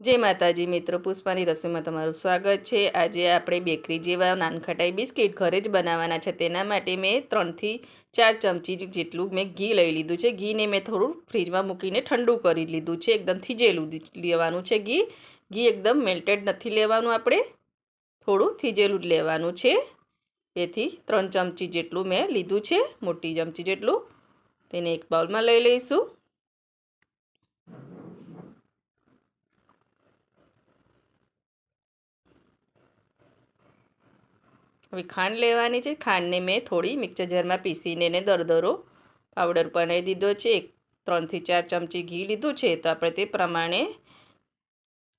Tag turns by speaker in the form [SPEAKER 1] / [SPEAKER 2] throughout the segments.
[SPEAKER 1] જય માતાજી, મિત્રો. પુષ્પાની રસોઈમાં તમારું સ્વાગત છે. આજે આપણે બેકરી જેવા નાનખટાઈ બિસ્કિટ ઘરે જ બનાવવાના છે. તેના માટે મેં ત્રણથી ચાર ચમચી જેટલું મેં ઘી લઈ લીધું છે. ઘીને મેં થોડું ફ્રીજમાં મૂકીને ઠંડુ કરી લીધું છે. એકદમ થીજેલું લેવાનું છે ઘી. ઘી એકદમ મેલ્ટેડ નથી લેવાનું આપણે. થોડું થીજેલું જ લેવાનું છે. એથી ત્રણ ચમચી જેટલું મેં લીધું છે. મોટી ચમચી જેટલું. તેને એક બાઉલમાં લઈ લઈશું. હવે ખાંડ લેવાની છે. ખાંડને મેં થોડી મિક્સર જારમાં પીસીને એને દરદરો પાવડર બનાવી દીધો છે. એક, ત્રણથી ચાર ચમચી ઘી લીધું છે. તો આપણે તે પ્રમાણે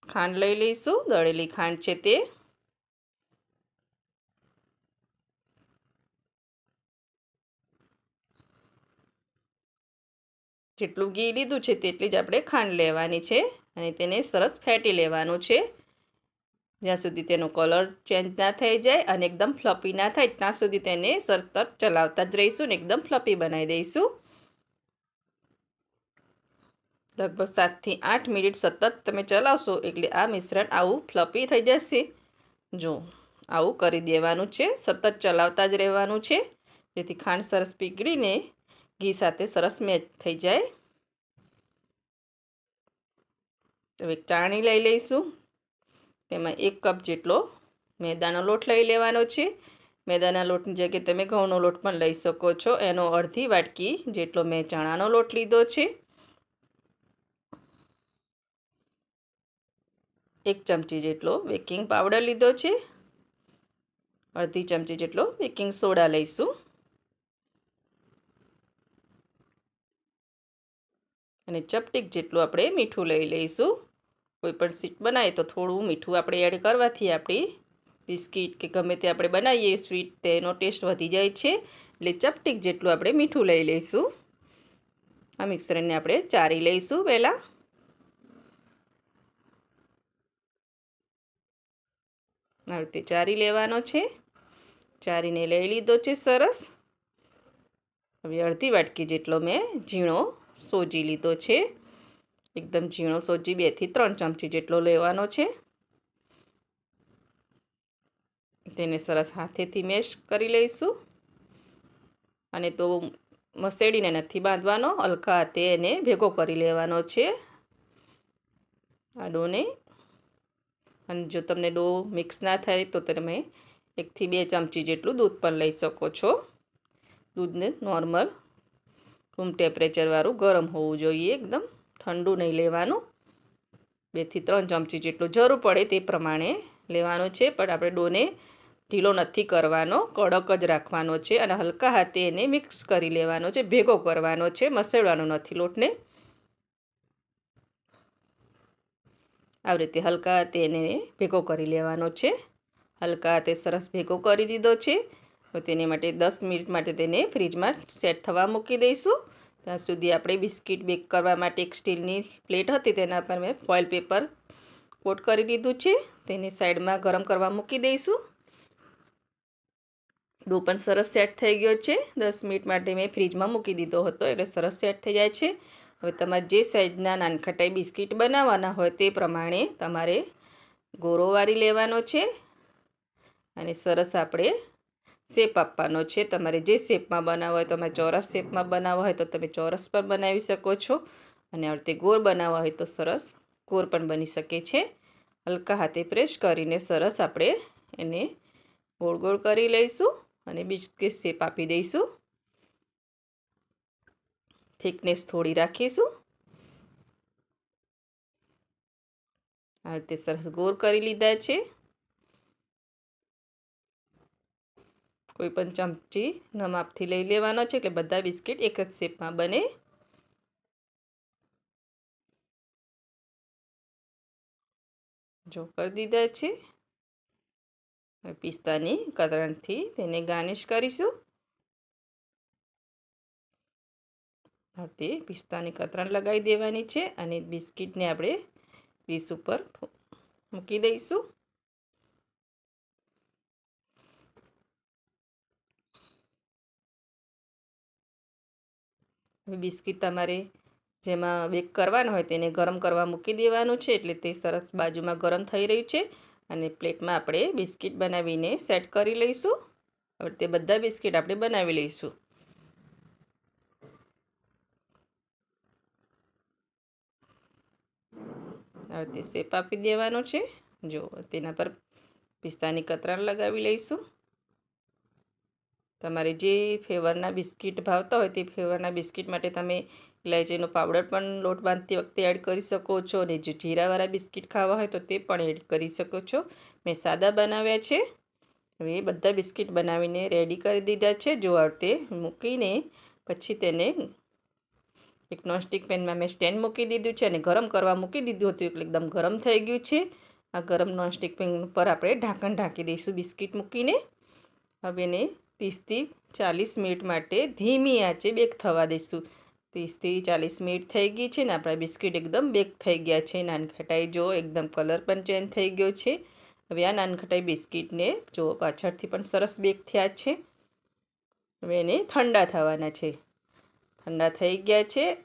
[SPEAKER 1] ખાંડ લઈ લઈશું. દળેલી ખાંડ છે તે. જેટલું ઘી લીધું છે તેટલી જ આપણે ખાંડ લેવાની છે. અને તેને સરસ ફેટી લેવાનું છે. જ્યાં સુધી તેનો કલર ચેન્જ ના થઈ જાય અને એકદમ ફ્લપી ના થાય, ત્યાં સુધી તેને સતત ચલાવતા જ રહીશું ને એકદમ ફ્લપી બનાવી દઈશું. લગભગ સાતથી આઠ મિનિટ સતત તમે ચલાવશો એટલે આ મિશ્રણ આવું ફ્લપી થઈ જશે. જો, આવું કરી દેવાનું છે, સતત ચલાવતા જ રહેવાનું છે. જેથી ખાંડ સરસ પીગળીને ઘી સાથે સરસ મેચ થઈ જાય. હવે ચાણી લઈ લઈશું. તેમાં એક કપ જેટલો મેદાનો લોટ લઈ લેવાનો છે. મેદાના લોટની જગ્યાએ તમે ઘઉંનો લોટ પણ લઈ શકો છો. એનો અડધી વાટકી જેટલો મેં ચણાનો લોટ લીધો છે. એક ચમચી જેટલો બેકિંગ પાવડર લીધો છે. અડધી ચમચી જેટલો બેકિંગ સોડા લઈશું. અને ચપટીક જેટલું આપણે મીઠું લઈ લઈશું. કોઈ પણ સ્વીટ બનાવીએ તો થોડું મીઠું આપણે એડ કરવાથી આપણી બિસ્કિટ કે ગમે તે આપણે બનાવીએ સ્વીટ તેનો ટેસ્ટ વધી જાય છે. એટલે ચપટીક જેટલું આપણે મીઠું લઈ લઈશું. આ મિક્સરને આપણે ચારી લઈશું પહેલાં. આ રીતે ચારી લેવાનો છે. ચારીને લઈ લીધો છે સરસ. હવે અડધી વાટકી જેટલો મેં ઝીણો સોજી લીધો છે. એકદમ ઝીણો સોજી બેથી ત્રણ ચમચી જેટલો લેવાનો છે. તેને સરસ હાથેથી મેશ કરી લઈશું. અને તો મસેડીને નથી બાંધવાનો, હલકા હાથે એને ભેગો કરી લેવાનો છે. આ ડોને અને જો તમને ડો મિક્સ ના થાય તો તમે એકથી બે ચમચી જેટલું દૂધ પણ લઈ શકો છો. દૂધને નોર્મલ રૂમ ટેમ્પરેચરવાળું ગરમ હોવું જોઈએ એકદમ. ઠંડુ નહીં લેવાનું. બેથી ત્રણ ચમચી જેટલું જરૂર પડે તે પ્રમાણે લેવાનું છે, પણ આપણે ડોને ઢીલો નથી કરવાનો, કડક જ રાખવાનો છે અને હલકા હાથે એને મિક્સ કરી લેવાનો છે, ભેગો કરવાનો છે મસેડવાનો નથી લોટને. આવી રીતે હલકા હાથે એને ભેગો કરી લેવાનો છે. હલકા હાથે સરસ ભેગો કરી દીધો છે. તો તેને માટે દસ મિનિટ માટે તેને ફ્રીજમાં સેટ થવા મૂકી દઈશું. ત્યાં સુધી આપણે બિસ્કિટ બેક કરવા માટે એક સ્ટીલની પ્લેટ હતી, તેના પર મેં ફોઇલ પેપર કોટ કરી દીધું છે. તેની સાઈડમાં ગરમ કરવા મૂકી દઈશું. ડો પણ સરસ સેટ થઈ ગયો છે. દસ મિનિટ માટે મેં ફ્રીજમાં મૂકી દીધો હતો, એટલે સરસ સેટ થઈ જાય છે. હવે તમારે જે સાઈઝના નાનખટાઈ બિસ્કિટ બનાવવાના હોય તે પ્રમાણે તમારે ગોરો વારી લેવાનો છે. અને સરસ આપણે શેપ આપવાનો છે. તમારે જે શેપમાં બનાવવા હોય, તમારે ચોરસ શેપમાં બનાવવા હોય તો તમે ચોરસ પણ બનાવી શકો છો. અને આ રીતે ગોળ બનાવવા હોય તો સરસ ગોળ પણ બની શકે છે. હલકા હાથે પ્રેસ કરીને સરસ આપણે એને ગોળ ગોળ કરી લઈશું અને બિસ્કિટ શેપ આપી દઈશું. થિકનેસ થોડી રાખીશું. આ રીતે સરસ ગોળ કરી લીધા છે. કોઈ પણ ચમચી નમાપથી લઈ લેવાનો છે એટલે બધા બિસ્કિટ એક જ શેપમાં બને. જો કરી દીધા છે. પિસ્તાની કતરણથી તેને ગાર્નિશ કરીશું. તે પિસ્તાની કતરણ લગાવી દેવાની છે અને બિસ્કિટને આપણે ડીશ ઉપર મૂકી દઈશું. બિસ્કિટ તમારે જેમાં બેક કરવાનો હોય તેને ગરમ કરવા મૂકી દેવાનું છે એટલે તે સરસ બાજુમાં ગરમ થઈ રહ્યું છે અને પ્લેટમાં આપણે બિસ્કિટ બનાવીને સેટ કરી લઈશું. હવે તે બધા બિસ્કિટ આપણે બનાવી લઈશું. હવે તે શેપ આપી દેવાનો છે. જો તેના પર પિસ્તાની કતરાણ લગાવી લઈશું. તમારે જે ફ્લેવરના બિસ્કિટ ભાવતા હોય તે ફ્લેવરના બિસ્કિટ માટે તમે ઇલાયચીનો પાવડર પણ લોટ બાંધતી વખતે એડ કરી શકો છો અને જો જીરાવાળા બિસ્કિટ ખાવા હોય તો તે પણ એડ કરી શકો છો. મેં સાદા બનાવ્યા છે. હવે એ બધા બિસ્કિટ બનાવીને રેડી કરી દીધા છે. જો તે મૂકીને પછી તેને એક નોનસ્ટિક પેનમાં મેં સ્ટેન્ડ મૂકી દીધું છે અને ગરમ કરવા મૂકી દીધું હતું એટલે એકદમ ગરમ થઈ ગયું છે. આ ગરમ નોનસ્ટિક પેન પર આપણે ઢાંકણ ઢાંકી દઈશું બિસ્કિટ મૂકીને. હવે એને ત્રીસથી ચાલીસ મિનિટ માટે ધીમી આંચે બેક થવા દઈશું. ત્રીસથી ચાલીસ મિનિટ થઈ ગઈ છે ને, આપણા બિસ્કિટ એકદમ બેક થઈ ગયા છે. નાનખટાઈ જો એકદમ કલર પણ ચેન્જ થઈ ગયો છે. હવે આ નાનખટાઈ બિસ્કિટને જો પાછળથી પણ સરસ બેક થયા છે. હવે એને ઠંડા થવાના છે. ઠંડા થઈ ગયા છે,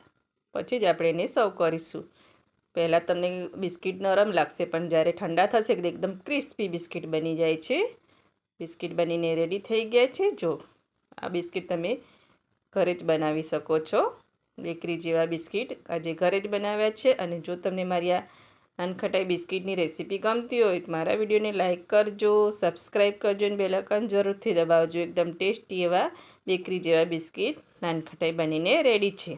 [SPEAKER 1] પછી જ આપણે એને સર્વ કરીશું. પહેલાં તમને બિસ્કિટ નરમ લાગશે, પણ જ્યારે ઠંડા થશે, એકદમ ક્રિસ્પી બિસ્કિટ બની જાય છે. બિસ્કિટ બનીને રેડી થઈ ગયા છે. જો, આ બિસ્કિટ તમે ઘરે જ બનાવી શકો છો. બેકરી જેવા બિસ્કિટ આજે ઘરે જ બનાવ્યા છે અને જો તમને મારી આ નાનખટાઈ બિસ્કિટની રેસીપી ગમતી હોય તો મારા વિડીયોને લાઇક કરજો, સબસ્ક્રાઈબ કરજો અને બેલાકન જરૂરથી દબાવજો. એકદમ ટેસ્ટી એવા બેકરી જેવા બિસ્કિટ નાનખટાઈ બનીને રેડી છે.